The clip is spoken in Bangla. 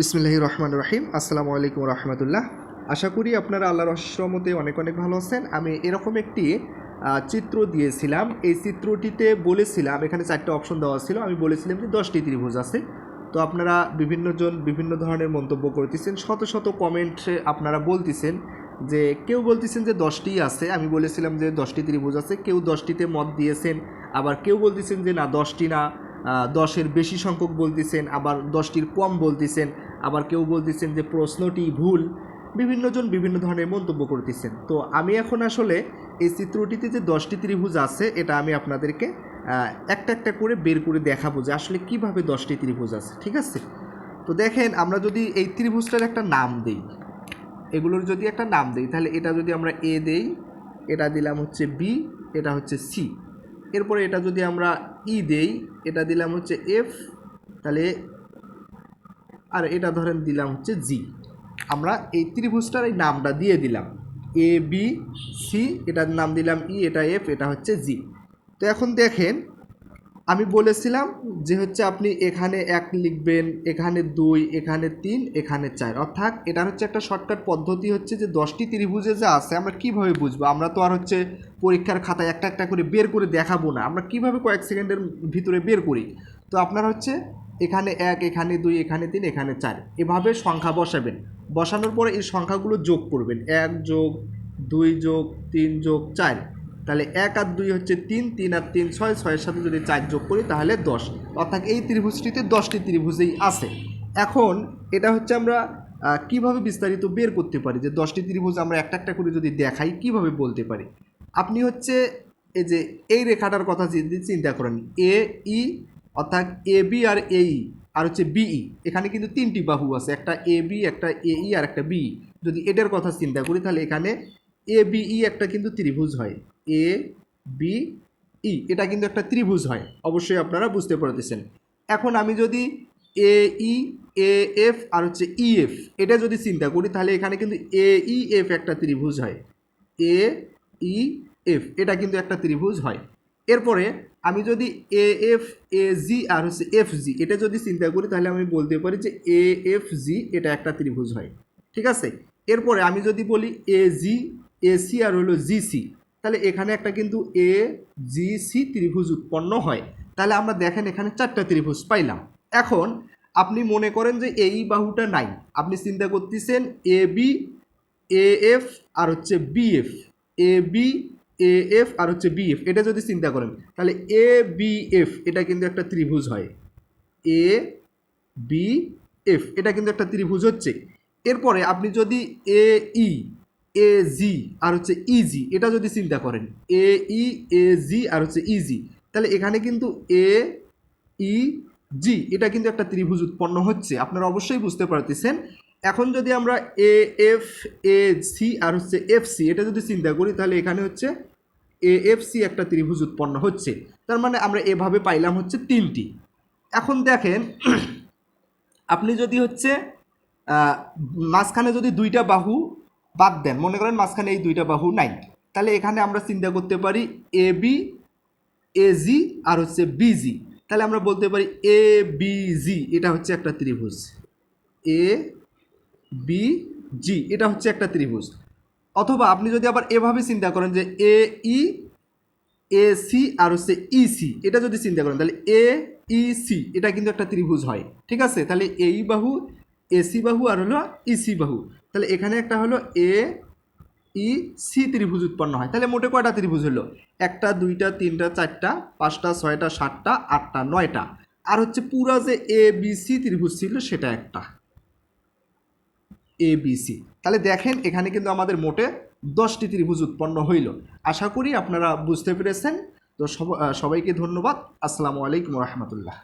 বিসমিল্লাহ রহমান রহিম। আসসালামু আলাইকুম রহমতুল্লাহ। আশা করি আপনারা আল্লাহর রহমতে অনেক অনেক ভালো আছেন। আমি এরকম একটি চিত্র দিয়েছিলাম। এই চিত্রটিতে বলেছিলাম, এখানে চারটে অপশন দেওয়া ছিল। আমি বলেছিলাম যে দশটি ত্রিভুজ আছে। তো আপনারা বিভিন্নজন বিভিন্ন ধরনের মন্তব্য করতেছেন। শত শত কমেন্টে আপনারা বলতেছেন যে, কেউ বলতেছেন যে দশটিই আছে। আমি বলেছিলাম যে দশটি ত্রিভুজ আছে। কেউ দশটিতে মত দিয়েছেন। আবার কেউ বলতেছেন যে না, দশটি না। দশের বেশি সংখ্যক বলতেছেন। আবার দশটির কম বলতেছেন। আবার কেউ বলতেছেন যে প্রশ্নটি ভুল। বিভিন্নজন বিভিন্ন ধরনের মন্তব্য করতেছেন। তো আমি এখন আসলে এই চিত্রটিতে যে দশটি ত্রিভুজ আছে, এটা আমি আপনাদেরকে একটা একটা করে বের করে দেখাবো যে আসলে কীভাবে দশটি ত্রিভুজ আছে, ঠিক আছে? তো দেখেন, আমরা যদি এই ত্রিভুজটার একটা নাম দিই, এগুলোর যদি একটা নাম দিই, তাহলে এটা যদি আমরা এ দেই, এটা দিলাম হচ্ছে বি, এটা হচ্ছে সি। এরপরে এটা যদি আমরা ই দেই, এটা দিলাম হচ্ছে এফ, তাহলে আর এটা ধরেন দিলাম হচ্ছে জি আমরা এই ত্রিভুজটার এই নামটা দিয়ে দিলাম। এ বি সি এটার নাম দিলাম ই এটা এফ এটা হচ্ছে জি তো এখন দেখেন, আমি বলেছিলাম যে হচ্ছে আপনি এখানে এক লিখবেন, এখানে দুই, এখানে তিন, এখানে চার। অর্থাৎ এটা হচ্ছে একটা শর্টকাট পদ্ধতি হচ্ছে যে দশটি ত্রিভুজে যা আছে আমরা কীভাবে বুঝব? আমরা তো আর হচ্ছে পরীক্ষার খাতায় একটা একটা করে বের করে দেখাবো না। আমরা কীভাবে কয়েক সেকেন্ডের ভিতরে বের করি? তো আপনার হচ্ছে এখানে এক, এখানে দুই, এখানে তিন, এখানে চার। এভাবে সংখ্যা বসাবেন। বসানোর পরে এই সংখ্যাগুলো যোগ করবেন। এক যোগ দুই যোগ তিন যোগ চার। তাহলে এক আর দুই হচ্ছে তিন তিন আর তিন ছয়, ছয়ের সাথে যদি চার যোগ করি তাহলে দশ। অর্থাৎ এই ত্রিভুজটিতে দশটি ত্রিভুজেই আছে। এখন এটা হচ্ছে আমরা কীভাবে বিস্তারিত বের করতে পারি? যে দশটি ত্রিভুজ আমরা একটা একটা করে যদি দেখাই, কীভাবে বলতে পারি? আপনি হচ্ছে এই যে এই রেখাটার কথা যদি চিন্তা করেন। এ, ই অর্থাৎ এ বি আর এই আর হচ্ছে বিই এখানে কিন্তু তিনটি বাহু আছে, একটা এ বি একটা এ ই আর একটা বিই যদি এটার কথা চিন্তা করি, তাহলে এখানে এ বিই একটা কিন্তু ত্রিভুজ হয়। এ বি ই এটা কিন্তু একটা ত্রিভুজ হয়। অবশ্যই আপনারা বুঝতে পারতেছেন। এখন আমি যদি এ ই এ এফ আর হচ্ছে ই এফ এটা যদি চিন্তা করি, তাহলে এখানে কিন্তু এ ই এফ একটা ত্রিভুজ হয়। এ ই এফ এটা কিন্তু একটা ত্রিভুজ হয়। এরপরে আমি যদি এ এফ এ জি আর হচ্ছে এফ জি এটা যদি চিন্তা করি, তাহলে আমি বলতে পারি যে এ এফ জি এটা একটা ত্রিভুজ হয়। ঠিক আছে? এরপরে আমি যদি বলি এ জি এ সি আর হলো জি সি তাহলে এখানে একটা কিন্তু এ জি সি ত্রিভুজ উৎপন্ন হয়। তাহলে আমরা দেখেন এখানে চারটা ত্রিভুজ পাইলাম। এখন আপনি মনে করেন যে এই বাহুটা নাই। আপনি চিন্তা করতেছেন এ বি এ এফ আর হচ্ছে BF A B A F R হচ্ছে বিএফ এটা যদি চিন্তা করেন, তাহলে এ বি এফ এটা কিন্তু একটা ত্রিভুজ হয়। এ বি এফ এটা কিন্তু একটা ত্রিভুজ হচ্ছে। এরপরে আপনি যদি এ ই এ জি আর হচ্ছে ইজি এটা যদি চিন্তা করেন এ ই এ জি আর হচ্ছে ইজি তাহলে এখানে কিন্তু এ ই জি এটা কিন্তু একটা ত্রিভুজ উৎপন্ন হচ্ছে। আপনারা অবশ্যই বুঝতে পারতেছেন এখন যদি আমরা এ এফ এ সি আর হচ্ছে এফ সি এটা যদি চিন্তা করি, তাহলে এখানে হচ্ছে এ এফ সি একটা ত্রিভুজ উৎপন্ন হচ্ছে। তার মানে আমরা এভাবে পাইলাম হচ্ছে তিনটি। এখন দেখেন, আপনি যদি হচ্ছে মাঝখানে যদি দুইটা বাহু বাদ দেন, মনে করেন মাঝখানে এই দুইটা বাহু নাই, তাহলে এখানে আমরা চিন্তা করতে পারি এ বি এজি আর হচ্ছে বিজি তাহলে আমরা বলতে পারি এ বিজি এটা হচ্ছে একটা ত্রিভুজ। এ বি জি এটা হচ্ছে একটা ত্রিভুজ। অথবা আপনি যদি আবার এভাবে চিন্তা করেন যে এ ই এ সি আর হচ্ছে ইসি এটা যদি চিন্তা করেন, তাহলে এ ই সি এটা কিন্তু একটা ত্রিভুজ হয়। ঠিক আছে? তাহলে এই বাহু এসি বাহু আর হলো ইসি বাহু। তাহলে এখানে একটা হলো এ ই সি ত্রিভুজ উৎপন্ন হয়। তাহলে মোটে কয়টা ত্রিভুজ হলো? একটা, দুইটা, তিনটা, চারটা, পাঁচটা, ছয়টা, সাতটা, আটটা, নয়টা। আর হচ্ছে পুরা যে এ বি সি ত্রিভুজ ছিল সেটা একটা। এ বি সি তাহলে দেখেন, এখানে কিন্তু আমাদের মোটে দশটি ত্রিভুজ উৎপন্ন হইল। আশা করি আপনারা বুঝতে পেরেছেন। তো সবাইকে ধন্যবাদ। আসসালামু আলাইকুম রহমতুল্লাহ।